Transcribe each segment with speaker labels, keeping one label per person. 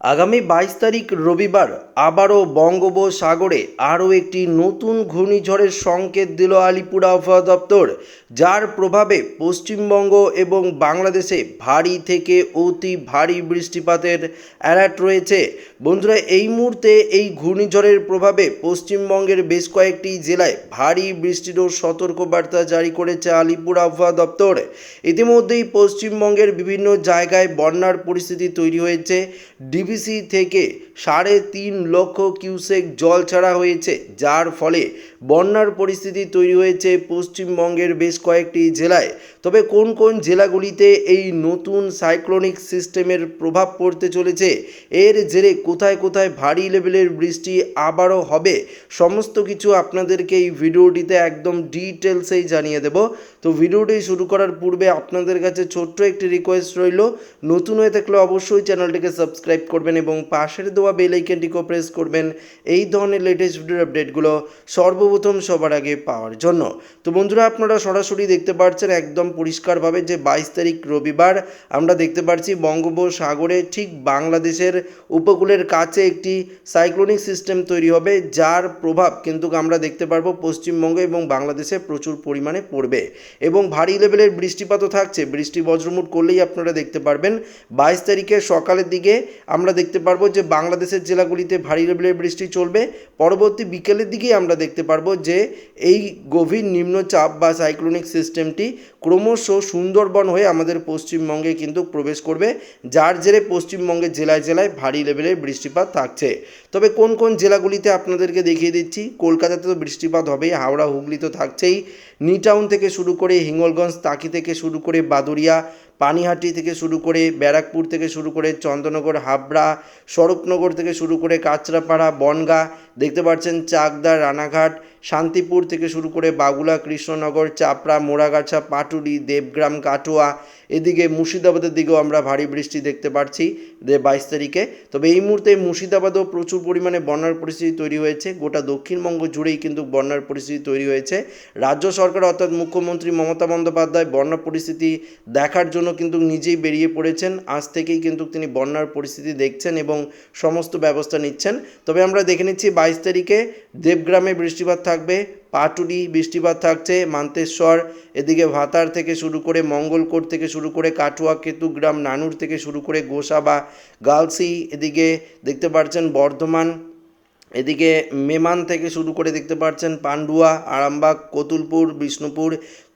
Speaker 1: আগামী বাইশ তারিখ রবিবার আবারও বঙ্গোপসাগরে আরও একটি নতুন ঘূর্ণিঝড়ের সংকেত দিল আলিপুর আবহাওয়া দপ্তর, যার প্রভাবে পশ্চিমবঙ্গ এবং বাংলাদেশে ভারী থেকে অতি ভারী বৃষ্টিপাতের অ্যালার্ট রয়েছে। বন্ধুরা, এই মুহূর্তে এই ঘূর্ণিঝড়ের প্রভাবে পশ্চিমবঙ্গের বেশ কয়েকটি জেলায় ভারী বৃষ্টিরও সতর্কবার্তা জারি করেছে আলিপুর আবহাওয়া দপ্তর। ইতিমধ্যেই পশ্চিমবঙ্গের বিভিন্ন জায়গায় বন্যার পরিস্থিতি তৈরি হয়েছে। ডিভিসি থেকে সাড়ে তিন লক্ষ কিউসেক জল ছাড়া হয়েছে, যার ফলে বন্যার পরিস্থিতি তৈরি হয়েছে পশ্চিমবঙ্গের বেশ কয়েকটি জেলায়। তবে কোন কোন জেলাগুলিতে এই নতুন সাইক্লোনিক সিস্টেমের প্রভাব পড়তে চলেছে, এর জেরে কোথায় কোথায় ভারী লেভেলের বৃষ্টি আবারও হবে, সমস্ত কিছু আপনাদেরকে এই ভিডিওটিতে একদম ডিটেলসেই জানিয়ে দেব। তো ভিডিওটি শুরু করার পূর্বে আপনাদের কাছে ছোট্ট একটি রিকোয়েস্ট রইল। নতুন হয়ে থাকলে অবশ্যই চ্যানেলটিকে সাবস্ক্রাইব করবেন এবং পাশের দেওয়া বেল আইকনটিকেও প্রেস করবেন। এই ধরনের লেটেস্ট ভিডিওর আপডেটগুলো সর্বপ্রথম সবার আগে পাওয়ার জন্য। তো বন্ধুরা, আপনারা সরাসরি দেখতে পাচ্ছেন একদম পরিষ্কারভাবে যে বাইশ তারিখ রবিবার আমরা দেখতে পাচ্ছি বঙ্গোপসাগরে ঠিক বাংলাদেশের উপকূলের কাছে একটি সাইক্লোনিক সিস্টেম তৈরি হবে, যার প্রভাব কিন্তু আমরা দেখতে পারব পশ্চিমবঙ্গ এবং বাংলাদেশে প্রচুর পরিমাণে পড়বে। এবং ভারী লেভেলের বৃষ্টিপাতও থাকছে। বৃষ্টি বজ্রমুট করলেই আপনারা দেখতে পারবেন। বাইশ তারিখে সকালের দিকে আমরা দেখতে পারব যে বাংলাদেশের জেলাগুলিতে ভারী লেভেলের বৃষ্টি চলবে। পরবর্তী বিকেলের দিকেই আমরা দেখতে পারব যে এই গভীর নিম্নচাপ বা সাইক্লোনিক সিস্টেমটি ক্রমশ সুন্দরবন হয়ে আমাদের পশ্চিমবঙ্গে কিন্তু প্রবেশ করবে, যার জেরে পশ্চিমবঙ্গের জেলায় জেলায় ভারী লেভেলের বৃষ্টিপাত থাকছে। তবে কোন কোন জেলাগুলিতে আপনাদেরকে দেখিয়ে দিচ্ছি, কলকাতাতে তো বৃষ্টিপাত হবেই, হাওড়া, হুগলি তো থাকছেই। নিটাউন থেকে শুরু করে হিঙ্গলগঞ্জ, তাকি থেকে শুরু করে বাদুরিয়া পানিহাটি থেকে শুরু করে ব্যারাকপুর থেকে শুরু করে চন্দ্রনগর হাবড়া, স্বরূপনগর থেকে শুরু করে কাঁচরাপাড়া, বনগা, দেখতে পাচ্ছেন চাকদা, রানাঘাট শান্তিপুর থেকে শুরু করে বাগুলা, কৃষ্ণনগর, চাপড়া, মোড়াগাছা, পাটুলি, দেবগ্রাম, কাটোয়া, এদিকে মুর্শিদাবাদের দিকেও আমরা ভারী বৃষ্টি দেখতে পাচ্ছি বাইশ তারিখে। তবে এই মুহূর্তে মুর্শিদাবাদেও প্রচুর পরিমাণে বন্যার পরিস্থিতি তৈরি হয়েছে। গোটা দক্ষিণবঙ্গ জুড়েই কিন্তু বন্যার পরিস্থিতি তৈরি হয়েছে। রাজ্য সরকার অর্থাৎ মুখ্যমন্ত্রী মমতা বন্দ্যোপাধ্যায় বন্যা পরিস্থিতি দেখার জন্য কিন্তু নিজেই বেরিয়ে পড়েছেন। আজ থেকেই কিন্তু তিনি বন্যার পরিস্থিতি দেখছেন এবং সমস্ত ব্যবস্থা নিচ্ছেন। তবে আমরা দেখে নিচ্ছি বাইশ তারিখে দেবগ্রামে বৃষ্টিপাত থাকবে পাটুলি বৃষ্টিপাত থাকছে, মান্তেশ্বর, এদিকে ভাতার থেকে শুরু করে মঙ্গলকোট থেকে শুরু করে কাটুয়া, কেতুগ্রাম, নানুর থেকে শুরু করে গোসাবা, গালসি, এদিকে দেখতে পাচ্ছেন বর্ধমান এদিকে মেমান থেকে শুরু করে দেখতে পাচ্ছেন পান্ডুয়া, আরামবাগ, কতুলপুর, বিষ্ণুপুর,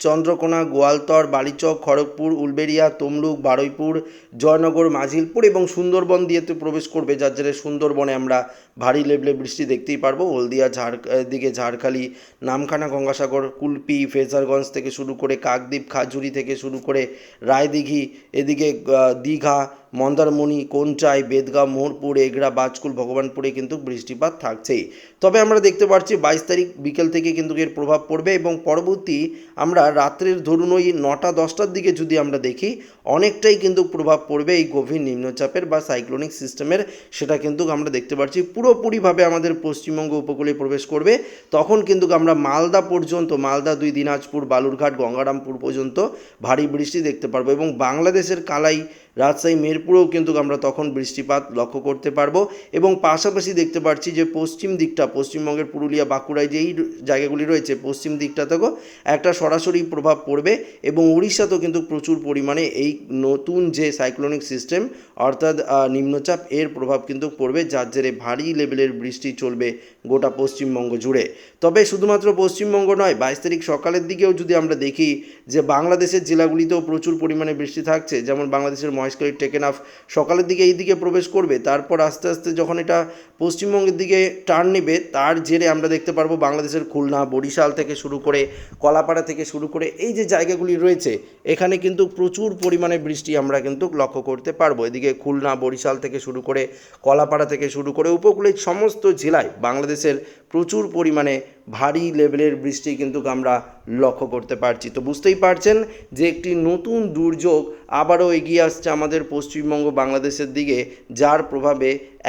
Speaker 1: চন্দ্রকোনা, গোয়ালতর, বালিচক, খড়গপুর, উলবেড়িয়া, তমলুক, বারুইপুর, জয়নগর, মাঝিলপুর এবং সুন্দরবন দিয়ে তো প্রবেশ করবে, যার জেরে সুন্দরবনে আমরা ভারী লেভেলে বৃষ্টি দেখতেই পারব। হলদিয়া, ঝাড় দিকে ঝাড়খালি, নামখানা, গঙ্গাসাগর, কুলপি, ফেজারগঞ্জ থেকে শুরু করে কাকদ্বীপ, খাজুরি থেকে শুরু করে রায়দিঘি, এদিকে দীঘা মন্দারমণি কোনচাই বেদগাঁও মোহরপুর এগড়া বাজকুল ভগবানপুরে কিন্তু বৃষ্টিপাত থাকছেই। তবে আমরা দেখতে পাচ্ছি বাইশ তারিখ বিকেল থেকে কিন্তু এর প্রভাব পড়বে এবং পরবর্তী আমরা রাত্রের ধরুন ওই নটা, দশটার দিকে যদি আমরা দেখি, অনেকটাই কিন্তু প্রভাব পড়বে এই গভীর নিম্নচাপের বা সাইক্লোনিক সিস্টেমের, সেটা কিন্তু আমরা দেখতে পাচ্ছি পুরোপুরিভাবে আমাদের পশ্চিমবঙ্গ উপকূলে প্রবেশ করবে। তখন কিন্তু আমরা মালদা পর্যন্ত, মালদা দুই, দিনাজপুর, বালুরঘাট, গঙ্গারামপুর পর্যন্ত ভারী বৃষ্টি দেখতে পারব এবং বাংলাদেশের কালাই রাজশাহী, মেরপুরেও কিন্তু আমরা তখন বৃষ্টিপাত লক্ষ্য করতে পারব। এবং পাশাপাশি দেখতে পাচ্ছি যে পশ্চিম দিকটা পশ্চিমবঙ্গের পুরুলিয়া, বাঁকুড়ায় যেই জায়গাগুলি রয়েছে, পশ্চিম দিকটাতেও একটা সরাসরি প্রভাব পড়বে এবং উড়িষ্যাতেও কিন্তু প্রচুর পরিমাণে এই নতুন যে সাইক্লোনিক সিস্টেম অর্থাৎ নিম্নচাপ এর প্রভাব কিন্তু পড়বে, যার জেরে ভারী লেভেলের বৃষ্টি চলবে গোটা পশ্চিমবঙ্গ জুড়ে। তবে শুধুমাত্র পশ্চিমবঙ্গ নয়, বাইশ তারিখ সকালের দিকেও যদি আমরা দেখি যে বাংলাদেশের জেলাগুলিতেও প্রচুর পরিমাণে বৃষ্টি থাকছে, যেমন বাংলাদেশের মহেশখালী টেকেনাফ সকালের দিকে এই দিকে প্রবেশ করবে, তারপর আস্তে আস্তে যখন এটা পশ্চিমবঙ্গের দিকে টার্ন নেবে তার জেরে আমরা দেখতে পারব বাংলাদেশের খুলনা, বরিশাল থেকে শুরু করে কলাপাড়া থেকে শুরু করে এই যে জায়গাগুলি রয়েছে, এখানে কিন্তু প্রচুর পরিমাণে বৃষ্টি আমরা কিন্তু লক্ষ্য করতে পারব। এদিকে খুলনা, বরিশাল থেকে শুরু করে কলাপাড়া থেকে শুরু করে উপকূলের সমস্ত জেলায় বাংলাদেশের প্রচুর পরিমাণে ভারী লেভেলের বৃষ্টি কিন্তু আমরা লক্ষ্য করতে পারছি। তো বুঝতেই পারছেন যে একটি নতুন দুর্যোগ আবারও এগিয়ে আসছে আমাদের পশ্চিমবঙ্গ বাংলাদেশের দিকে, যার প্রভাবে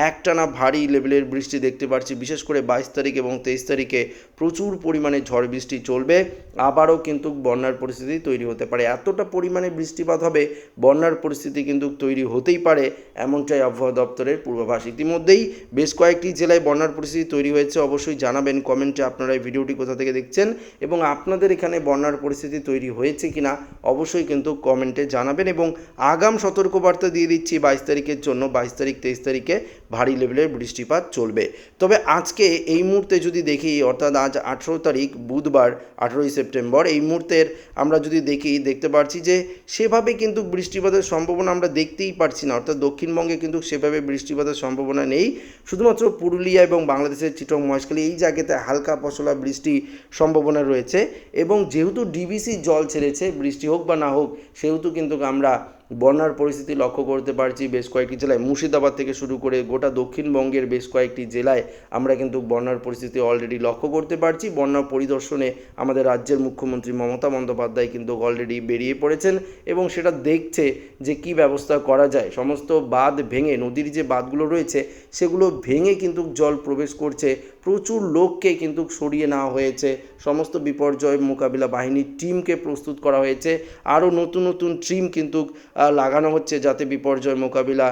Speaker 1: একটানা ভারী লেভেলের বৃষ্টি দেখতে পাচ্ছি বিশেষ করে বাইশ তারিখ এবং তেইশ তারিখে প্রচুর পরিমাণে ঝড় বৃষ্টি চলবে। আবারও কিন্তু বন্যার পরিস্থিতি তৈরি হতে পারে। এতটা পরিমাণে বৃষ্টিপাত হবে, বন্যার পরিস্থিতি কিন্তু তৈরি হতেই পারে, এমনটাই আবহাওয়া দপ্তরের পূর্বাভাস। ইতিমধ্যেই বেশ কয়েকটি জেলায় বন্যার পরিস্থিতি তৈরি হয়েছে। অবশ্যই জানাবেন কমেন্টে আপনারা এই ভিডিওটি কোথা থেকে দেখছেন এবং আপনাদের এখানে বন্যার পরিস্থিতি তৈরি হয়েছে কিনা অবশ্যই কিন্তু কমেন্টে জানাবেন এবং আগাম সতর্কবার্তা দিয়ে দিচ্ছি বাইশ তারিখের জন্য, বাইশ তারিখ, তেইশ তারিখে ভারী লেভেলের বৃষ্টিপাত চলবে। তবে আজকে এই মুহূর্তে যদি দেখি, অর্থাৎ আজ আঠেরো তারিখ, বুধবার আঠেরোই সেপ্টেম্বর, এই মুহূর্তের আমরা যদি দেখি, দেখতে পাচ্ছি যে সেভাবে কিন্তু বৃষ্টিপাতের সম্ভাবনা আমরা দেখতেই পারছি না। অর্থাৎ দক্ষিণবঙ্গে কিন্তু সেভাবে বৃষ্টিপাতের সম্ভাবনা নেই। শুধুমাত্র পুরুলিয়া এবং বাংলাদেশের চিটং মহেশখালী এই জায়গাতে হালকা পশলা বৃষ্টি সম্ভাবনা রয়েছে এবং যেহেতু ডিবিসি জল ছেড়েছে, বৃষ্টি হোক বা না হোক, সেহেতু কিন্তু আমরা বন্যার পরিস্থিতি লক্ষ্য করতে পারছি বেশ কয়েকটি জেলায়। মুর্শিদাবাদ থেকে শুরু করে গোটা দক্ষিণবঙ্গের বেশ কয়েকটি জেলায় আমরা কিন্তু বন্যার পরিস্থিতি অলরেডি লক্ষ্য করতে পারছি। বন্যা পরিদর্শনে আমাদের রাজ্যের মুখ্যমন্ত্রী মমতা বন্দ্যোপাধ্যায় কিন্তু অলরেডি বেরিয়ে পড়েছেন এবং সেটা দেখছে যে কি ব্যবস্থা করা যায়। সমস্ত বাঁধ ভেঙে, নদীর যে বাঁধগুলো রয়েছে, সেগুলো ভেঙে কিন্তু জল প্রবেশ করছে। প্রচুর লোককে কিন্তু সরিয়ে নেওয়া হয়েছে। সমস্ত বিপর্যয় মোকাবিলা বাহিনীর টিমকে প্রস্তুত করা হয়েছে। আরও নতুন নতুন টিম কিন্তু লাগানো হচ্ছে যাতে বিপর্যয় মোকাবিলা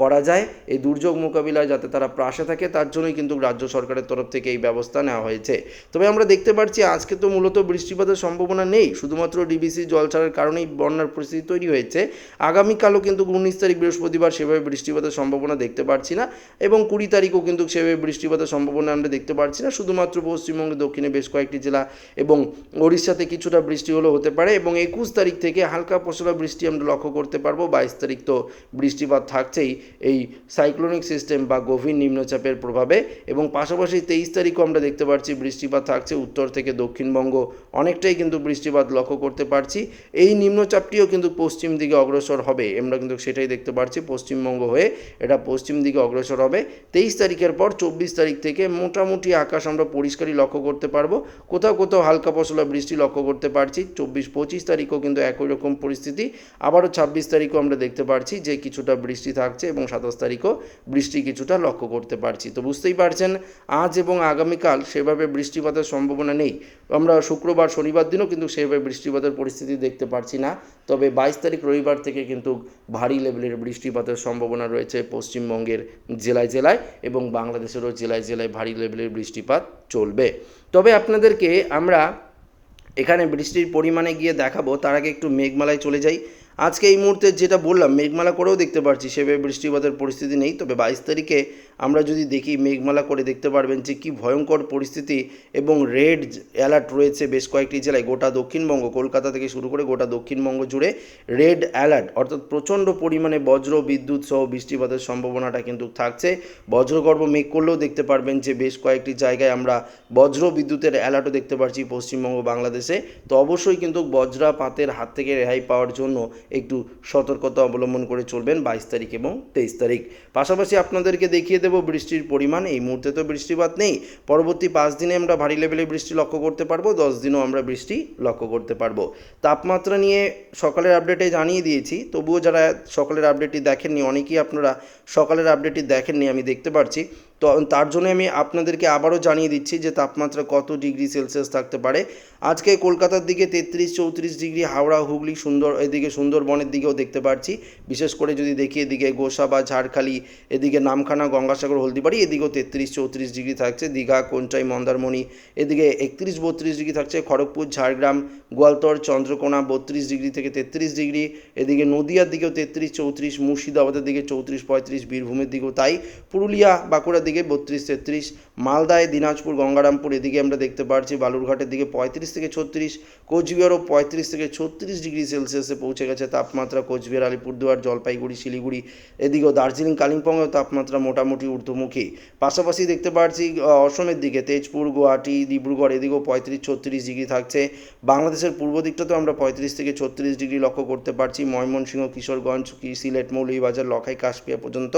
Speaker 1: করা যায়। এই দুর্যোগ মোকাবিলায় যাতে তারা প্রাসে থাকে, তার জন্যই কিন্তু রাজ্য সরকারের তরফ থেকে এই ব্যবস্থা নেওয়া হয়েছে। তবে আমরা দেখতে পাচ্ছি আজকে তো মূলত বৃষ্টিপাতের সম্ভাবনা নেই। শুধুমাত্র ডিবিসি জল ছাড়ার কারণেই বন্যার পরিস্থিতি তৈরি হয়েছে। আগামীকালও কিন্তু উনিশ তারিখ বৃহস্পতিবার সেভাবে বৃষ্টিপাতের সম্ভাবনা দেখতে পাচ্ছি না এবং কুড়ি তারিখও কিন্তু সেভাবে বৃষ্টিপাতের সম্ভাবনা আমরা দেখতে পাচ্ছি না। শুধুমাত্র পশ্চিমবঙ্গের দক্ষিণে বেশ কয়েকটি জেলা এবং ওড়িশাতে কিছুটা বৃষ্টি হলেও হতে পারে এবং একুশ তারিখ থেকে হালকা পশলা বৃষ্টি আমরা লক্ষ্য করতে পারব বাইশ তারিখ তো বৃষ্টিপাত থাকছেই, এই সাইক্লোনিক সিস্টেম বা গভীর নিম্নচাপের প্রভাবে। এবং পাশাপাশি তেইশ তারিখও আমরা দেখতে পাচ্ছি বৃষ্টিপাত থাকছে উত্তর থেকে দক্ষিণবঙ্গ। অনেকটাই কিন্তু বৃষ্টিপাত লক্ষ্য করতে পারছি। এই নিম্নচাপটিও কিন্তু পশ্চিম দিকে অগ্রসর হবে, আমরা কিন্তু সেটাই দেখতে পাচ্ছি পশ্চিমবঙ্গ হয়ে এটা পশ্চিম দিকে অগ্রসর হবে। তেইশ তারিখের পর চব্বিশ তারিখ থেকে মোটামুটি আকাশ আমরা পরিষ্কারই লক্ষ্য করতে পারব। কোথাও কোথাও হালকা পশলা বৃষ্টি লক্ষ্য করতে পারছি। চব্বিশ পঁচিশ তারিখও কিন্তু একই রকম পরিস্থিতি। আবারও ছাব্বিশ তারিখও আমরা দেখতে পারছি যে কিছুটা বৃষ্টি থাকছে এবং সাতাশ তারিখও বৃষ্টি কিছুটা লক্ষ্য করতে পারছি। তো বুঝতেই পারছেন, আজ এবং আগামীকাল সেভাবে বৃষ্টিপাতের সম্ভাবনা নেই। আমরা শুক্রবার, শনিবার দিনও কিন্তু সেভাবে বৃষ্টিপাতের পরিস্থিতি দেখতে পারছি না। তবে বাইশ তারিখ রবিবার থেকে কিন্তু ভারী লেভেলের বৃষ্টিপাতের সম্ভাবনা রয়েছে পশ্চিমবঙ্গের জেলায় জেলায় এবং বাংলাদেশেরও জেলায় জেলায় ভারী লেভেলের বৃষ্টিপাত চলবে। তবে আপনাদেরকে আমরা এখানে বৃষ্টির পরিমাণে গিয়ে দেখাবো। তার আগে একটু মেঘমালায় চলে যাই। আজকে এই মুহূর্তে যেটা বললাম, মেঘমালা করেও দেখতে পারছি, সেভাবে বৃষ্টিপাতের পরিস্থিতি নেই। তবে বাইশ তারিখে আমরা যদি দেখি, মেঘমালা করে দেখতে পারবেন যে কী ভয়ঙ্কর পরিস্থিতি এবং রেড অ্যালার্ট রয়েছে বেশ কয়েকটি জেলায়। গোটা দক্ষিণবঙ্গ, কলকাতা থেকে শুরু করে গোটা দক্ষিণবঙ্গ জুড়ে রেড অ্যালার্ট। অর্থাৎ প্রচণ্ড পরিমাণে বজ্র, বিদ্যুৎ সহ বৃষ্টিপাতের সম্ভাবনাটা কিন্তু থাকছে। বজ্রগর্ভ মেঘ করলেও দেখতে পারবেন যে বেশ কয়েকটি জায়গায় আমরা বজ্র, বিদ্যুতের অ্যালার্টও দেখতে পাচ্ছি পশ্চিমবঙ্গ, বাংলাদেশে। তো অবশ্যই কিন্তু বজ্রাপাতের হাত থেকে রেহাই পাওয়ার জন্য একটু সতর্কতা অবলম্বন করে চলবেন বাইশ তারিখ এবং তেইশ তারিখ। পাশাপাশি আপনাদেরকে দেখিয়ে দেবো বৃষ্টির পরিমাণ। এই মুহূর্তে তো বৃষ্টিপাত নেই। পরবর্তী পাঁচ দিনে আমরা ভারী লেভেলে বৃষ্টি লক্ষ্য করতে পারব। দশ দিনও আমরা বৃষ্টি লক্ষ্য করতে পারব। তাপমাত্রা নিয়ে সকালের আপডেটে জানিয়ে দিয়েছি। তবুও যারা সকালের আপডেটটি দেখেননি, অনেকেই আপনারা সকালের আপডেটটি দেখেননি, আমি দেখতে পাচ্ছি তো তার জন্য আমি আপনাদেরকে আবারও জানিয়ে দিচ্ছি যে তাপমাত্রা কত ডিগ্রি সেলসিয়াস থাকতে পারে। আজকে কলকাতার দিকে তেত্রিশ, চৌত্রিশ ডিগ্রি, হাওড়া, হুগলি, সুন্দর, এদিকে সুন্দরবনের দিকেও দেখতে পাচ্ছি বিশেষ করে যদি দেখি এদিকে গোসা বা ঝাড়খালি, এদিকে নামখানা, গঙ্গাসাগর, হলদিবাড়ি, এদিকেও তেত্রিশ, চৌত্রিশ ডিগ্রি থাকছে। দীঘা, কোনটাই, মন্দারমণি, এদিকে একত্রিশ, বত্রিশ ডিগ্রি থাকছে। খড়গপুর, ঝাড়গ্রাম, গোয়ালতর, চন্দ্রকোনা, বত্রিশ ডিগ্রি থেকে তেত্রিশ ডিগ্রি। এদিকে নদিয়ার দিকেও তেত্রিশ, চৌত্রিশ, মুর্শিদাবাদের দিকে চৌত্রিশ, পঁয়ত্রিশ, বীরভূমের দিকেও তাই। পুরুলিয়া, বাঁকুড়ার দিকে বত্রিশ তেত্রিশ, মালদায়, দিনাজপুর, গঙ্গারামপুর এদিকে আমরা দেখতে পাচ্ছি বালুরঘাটের দিকে পঁয়ত্রিশ থেকে ছত্রিশ, কোচবিহারও পঁয়ত্রিশ থেকে ছত্রিশ ডিগ্রি সেলসিয়াসে পৌঁছে গেছে তাপমাত্রা কোচবিহার, আলিপুরদুয়ার, জলপাইগুড়ি, শিলিগুড়ি, এদিকেও দার্জিলিং, কালিম্পংয়েও তাপমাত্রা মোটামুটি ঊর্ধ্বমুখী। পাশাপাশি দেখতে পাচ্ছি অসমের দিকে তেজপুর, গুয়াহাটি, ডিব্রুগড় এদিকেও পঁয়ত্রিশ ছত্রিশ ডিগ্রি থাকছে। বাংলাদেশের পূর্ব দিকটাতেও আমরা পঁয়ত্রিশ থেকে ছত্রিশ ডিগ্রি লক্ষ্য করতে পারছি। ময়মনসিংহ, কিশোরগঞ্জ, সিলেট, মৌলভীবাজার, লখাই, কাশপিয়া পর্যন্ত।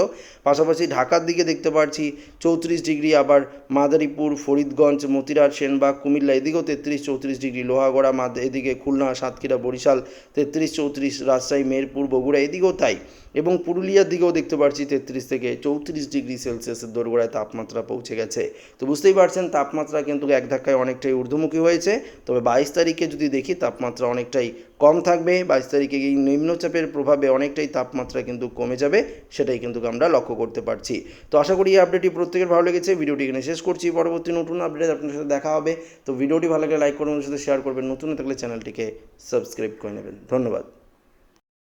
Speaker 1: পাশাপাশি ঢাকার দিকে দেখতে পাচ্ছি চৌত্রিশ ডিগ্রি আবার মাদারীপুর, ফরিদগঞ্জ মতিরাট সেনবাগ, কুমিল্লা, এদিকেও তেত্রিশ চৌত্রিশ ডিগ্রি, লোহাগড়া এদিকে খুলনা, সাতক্ষীরা, বরিশাল, তেত্রিশ চৌত্রিশ, রাজশাহী, মেহেরপুর, বগুড়া, এদিকেও তাই। এবং পুরুলিয়ার দিকেও দেখতে পাচ্ছি তেত্রিশ থেকে চৌত্রিশ ডিগ্রি সেলসিয়াসের দোরগোড়ায় তাপমাত্রা পৌঁছে গেছে। তো বুঝতেই পারছেন, তাপমাত্রা কিন্তু এক ধাক্কায় অনেকটাই ঊর্ধ্বমুখী হয়েছে। তবে বাইশ তারিখে যদি দেখি, তাপমাত্রা অনেকটাই কম থাকবে। বাইশ তারিখে এই নিম্নচাপের প্রভাবে অনেকটাই তাপমাত্রা কিন্তু কমে যাবে, সেটাই কিন্তু আমরা লক্ষ্য করতে পারছি। তো আশা করি এই আপডেটটি প্রত্যেকের ভালো লেগেছে। ভিডিওটি এখানে শেষ করছি। পরবর্তী নতুন আপডেট আপনার সাথে দেখা হবে। তো ভিডিওটি ভালো লাগলে লাইক করবেন সাথে শেয়ার করবেন। নতুন থাকলে চ্যানেলটিকে সাবস্ক্রাইব করে নেবেন। ধন্যবাদ।